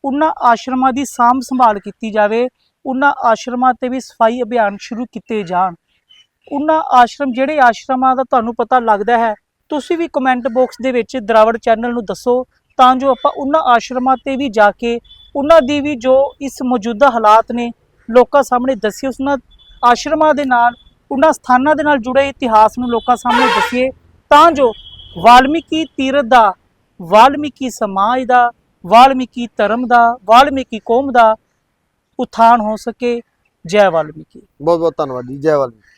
ਉਹਨਾਂ ਆਸ਼ਰਮਾਂ ਦੀ ਸਾਂਭ ਸੰਭਾਲ ਕੀਤੀ ਜਾਵੇ, ਉਹਨਾਂ ਆਸ਼ਰਮਾਂ ਤੇ ਵੀ ਸਫ਼ਾਈ ਅਭਿਆਨ ਸ਼ੁਰੂ ਕੀਤੇ ਜਾਣ। ਉਹਨਾਂ ਆਸ਼ਰਮ, ਜਿਹੜੇ ਆਸ਼ਰਮਾਂ ਦਾ ਤੁਹਾਨੂੰ ਪਤਾ ਲੱਗਦਾ ਹੈ, ਤੁਸੀਂ ਵੀ ਕਮੈਂਟ ਬਾਕਸ ਦੇ ਵਿੱਚ ਦਰਾਵੜ ਚੈਨਲ ਨੂੰ ਦੱਸੋ। ਤਾਂ ਜੋ ਆਪਾਂ ਉਹਨਾਂ ਆਸ਼ਰਮਾਂ ਤੇ ਵੀ ਜਾ ਕੇ ਉਹਨਾਂ ਦੀ ਵੀ ਜੋ ਇਸ ਮੌਜੂਦਾ ਹਾਲਾਤ ਨੇ ਲੋਕਾਂ ਸਾਹਮਣੇ ਦੱਸੀਏ ਉਹਨਾਂ ਆਸ਼ਰਮਾਂ ਦੇ ਨਾਲ ਉਹਨਾਂ ਸਥਾਨਾਂ ਦੇ ਨਾਲ ਜੁੜੇ ਇਤਿਹਾਸ ਨੂੰ ਲੋਕਾਂ ਸਾਹਮਣੇ ਦੱਸੀਏ ਤਾਂ ਜੋ ਵਾਲਮੀਕੀ ਤੀਰਥ ਦਾ ਵਾਲਮੀਕੀ ਸਮਾਜ ਦਾ ਵਾਲਮੀਕੀ ਧਰਮ ਦਾ ਵਾਲਮੀਕੀ ਕੌਮ ਦਾ ਉਥਾਨ ਹੋ ਸਕੇ ਜੈ ਵਾਲਮੀਕੀ ਬਹੁਤ ਬਹੁਤ ਧੰਨਵਾਦ ਜੀ ਜੈ ਵਾਲਮੀਕੀ